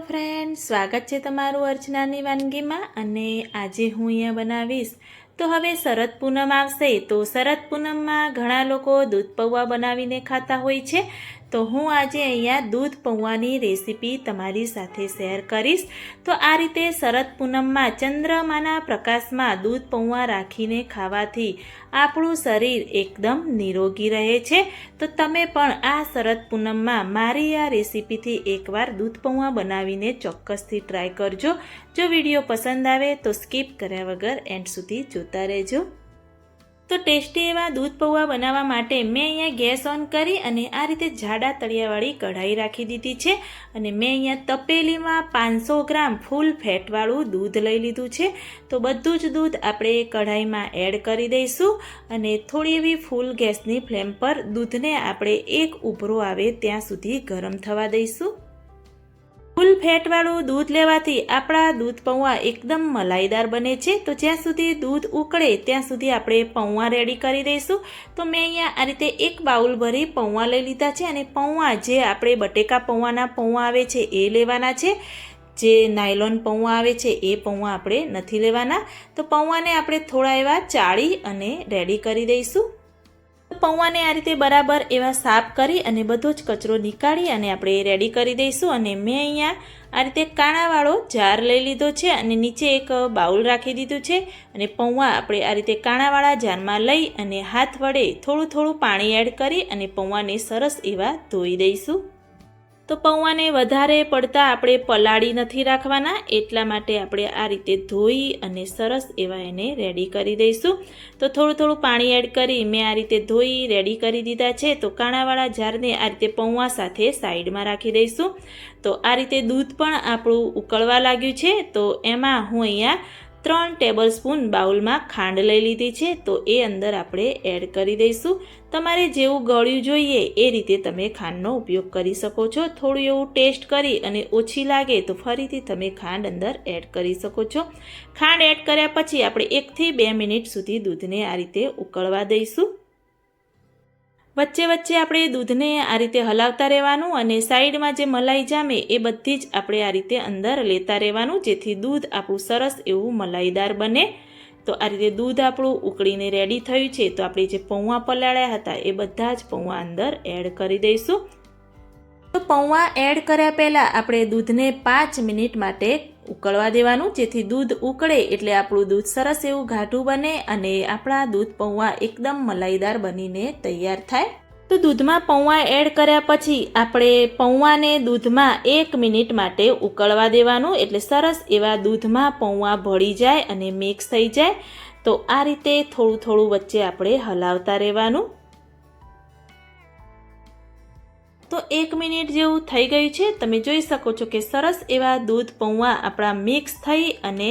Friend સ્વાગત છે તમારું અર્ચનાની વાનગીમાં અને આજે હું અહીંયા બનાવીશ. તો હવે શરદ પૂનમ આવશે. તો શરદ પૂનમમાં ઘણા લોકો દૂધ પૌવા બનાવીને ખાતા હોય છે. તો હું આજે અહીંયા દૂધ પૌવાની રેસીપી તમારી સાથે શેર કરીશ. તો આ રીતે શરદ પૂનમમાં ચંદ્રમાના પ્રકાશમાં દૂધ પૌવા રાખીને ખાવાથી આપણું શરીર એકદમ નિરોગી રહે છે. તો તમે પણ આ શરદ પૂનમમાં મારી આ રેસીપીથી એકવાર દૂધ પૌવા બનાવીને ચોક્કસથી ટ્રાય કરજો. જો વીડિયો પસંદ આવે તો સ્કીપ કર્યા વગર એન્ડ સુધી જોતા રહેજો. તો ટેસ્ટી એવા દૂધ પૌવા બનાવવા માટે મેં અહીંયા ગેસ ઓન કરી અને આ રીતે જાડા તળિયાવાળી કઢાઈ રાખી દીધી છે અને મેં અહીંયા તપેલીમાં પાંચસો ગ્રામ ફૂલ ફેટવાળું દૂધ લઈ લીધું છે. તો બધું જ દૂધ આપણે કઢાઈમાં એડ કરી દઈશું અને થોડી એવી ફૂલ ગેસની ફ્લેમ પર દૂધને આપણે એક ઉભરો આવે ત્યાં સુધી ગરમ થવા દઈશું. ફેટવાળું દૂધ લેવાથી આપણા દૂધ પૌવા એકદમ મલાઈદાર બને છે. તો જ્યાં સુધી દૂધ ઉકળે, ત્યાં સુધી આપણે પૌવા રેડી કરી દઈશું. તો મેં અહીંયા આ રીતે એક બાઉલ ભરી પૌવા લઈ લીધા છે અને પૌવા જે આપણે બટેકા પૌવાના પૌવા આવે છે એ લેવાના છે. જે નાયલોન પૌવા આવે છે એ પૌવા આપણે નથી લેવાના. તો પૌવાને આપણે થોડા એવા ચાળી અને રેડી કરી દઈશું. પૌવાને આ રીતે બરાબર એવા સાફ કરી અને બધો જ કચરો નીકાળી અને આપણે રેડી કરી દઈશું અને મેં અહીંયા આ રીતે કાણાવાળો જાર લઈ લીધો છે અને નીચે એક બાઉલ રાખી દીધું છે અને પૌવા આપણે આ રીતે કાણાવાળા જારમાં લઈ અને હાથ વડે થોડું થોડું પાણી એડ કરી અને પૌવાને સરસ એવા ધોઈ દઈશું. તો પૌવાને વધારે પડતા આપણે પલાળી નથી રાખવાના, એટલા માટે આપણે આ રીતે ધોઈ અને સરસ એવા એને રેડી કરી દઈશું. તો થોડું થોડું પાણી એડ કરી મેં આ રીતે ધોઈ રેડી કરી દીધા છે, તો કાણાવાળા જારને આ રીતે પૌવા સાથે સાઈડમાં રાખી દઈશું. તો આ રીતે દૂધ પણ આપણું ઉકળવા લાગ્યું છે, તો એમાં હું અહીંયા ત્રણ ટેબલ સ્પૂન બાઉલમાં ખાંડ લઈ લીધી છે, તો એ અંદર આપણે એડ કરી દઈશું. તમારે જેવું ગળ્યું જોઈએ એ રીતે તમે ખાંડનો ઉપયોગ કરી શકો છો. થોડું એવું ટેસ્ટ કરી અને ઓછી લાગે તો ફરીથી તમે ખાંડ અંદર એડ કરી શકો છો. ખાંડ એડ કર્યા પછી આપણે એકથી બે મિનિટ સુધી દૂધને આ રીતે ઉકળવા દઈશું. વચ્ચે વચ્ચે આપણે દૂધને આ રીતે હલાવતા રહેવાનું અને સાઈડમાં જે મલાઈ જામે એ બધી જ આપણે આ રીતે અંદર લેતા રહેવાનું, જેથી દૂધ આપણું સરસ એવું મલાઈદાર બને. તો આ રીતે દૂધ આપણું ઉકળીને રેડી થયું છે. તો આપણે જે પૌવા પલાળ્યા હતા એ બધા જ પૌવા અંદર એડ કરી દઈશું. પૌવા એડ કર્યા પહેલાં આપણે દૂધને પાંચ મિનિટ માટે ઉકળવા દેવાનું, જેથી દૂધ ઉકળે એટલે આપણું દૂધ સરસ એવું ઘાટું બને અને આપણા દૂધ પૌવા એકદમ મલાઈદાર બનીને તૈયાર થાય. તો દૂધમાં પૌવા એડ કર્યા પછી આપણે પૌવાને દૂધમાં એક મિનિટ માટે ઉકળવા દેવાનું, એટલે સરસ એવા દૂધમાં પૌવા ભળી જાય અને મિક્સ થઈ જાય. તો આ રીતે થોડું થોડું વચ્ચે આપણે હલાવતા રહેવાનું. તો એક મિનિટ જેવું થઈ ગયું છે. તમે જોઈ શકો છો કે સરસ એવા દૂધ પૌવા આપણા મિક્સ થઈ અને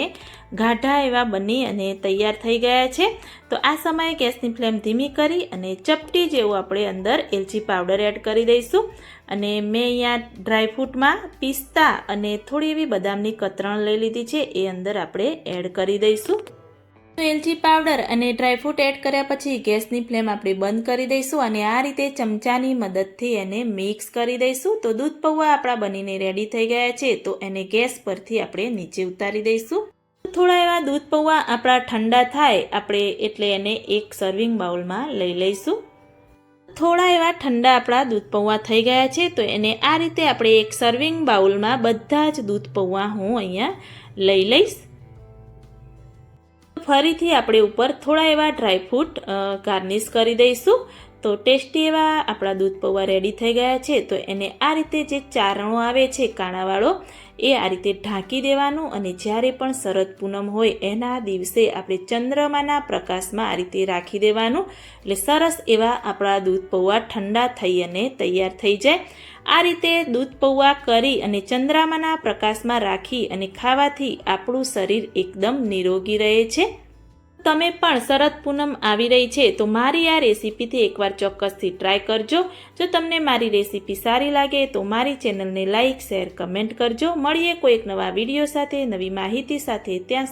ગાઢા એવા બની અને તૈયાર થઈ ગયા છે. તો આ સમયે ગેસની ફ્લેમ ધીમી કરી અને ચપટી જેવું આપણે અંદર એલચી પાવડર એડ કરી દઈશું. અને મેં અહીંયા ડ્રાયફ્રૂટમાં પિસ્તા અને થોડી એવી બદામની કતરણ લઈ લીધી છે. એ અંદર આપણે એડ કરી દઈશું. તો એલચી પાવડર અને ડ્રાયફ્રૂટ એડ કર્યા પછી ગેસની ફ્લેમ આપણે બંધ કરી દઈશું અને આ રીતે ચમચાની મદદથી એને મિક્સ કરી દઈશું. તો દૂધ પૌવા આપણા બનીને રેડી થઈ ગયા છે, તો એને ગેસ પરથી આપણે નીચે ઉતારી દઈશું. થોડા એવા દૂધ પૌવા આપણા ઠંડા થાય, આપણે એટલે એને એક સર્વિંગ બાઉલમાં લઈ લઈશું. થોડા એવા ઠંડા આપણા દૂધ પૌવા થઈ ગયા છે, તો એને આ રીતે આપણે એક સર્વિંગ બાઉલમાં બધા જ દૂધ પૌવા હું અહીંયા લઈ લઈશ. ફરીથી આપણે ઉપર થોડા એવા ડ્રાયફ્રૂટ ગાર્નિશ કરી દઈશું. તો ટેસ્ટી એવા આપણા દૂધ પૌવા રેડી થઈ ગયા છે, તો એને આ રીતે જે ચારણો આવે છે, કાણાવાળો, એ આ રીતે ઢાંકી દેવાનું અને જ્યારે પણ શરદ પૂનમ હોય, એના દિવસે આપણે ચંદ્રમાના પ્રકાશમાં આ રીતે રાખી દેવાનું. એટલે સરસ એવા આપણા દૂધ પૌવા ઠંડા થઈ અને તૈયાર થઈ જાય. આ રીતે દૂધ પૌવા કરી અને ચંદ્રમાના પ્રકાશમાં રાખી અને ખાવાથી આપણું શરીર એકદમ નિરોગી રહે છે. તમે પણ શરદ પૂનમ આવી રહી છે, તો મારી આ રેસીપીથી એકવાર ચોક્કસથી ટ્રાય કરજો. જો તમને મારી રેસીપી સારી લાગે, તો મારી ચેનલને લાઇક શેર કમેન્ટ કરજો. મળીએ કોઈક નવા વીડિયો સાથે, નવી માહિતી સાથે. ત્યાં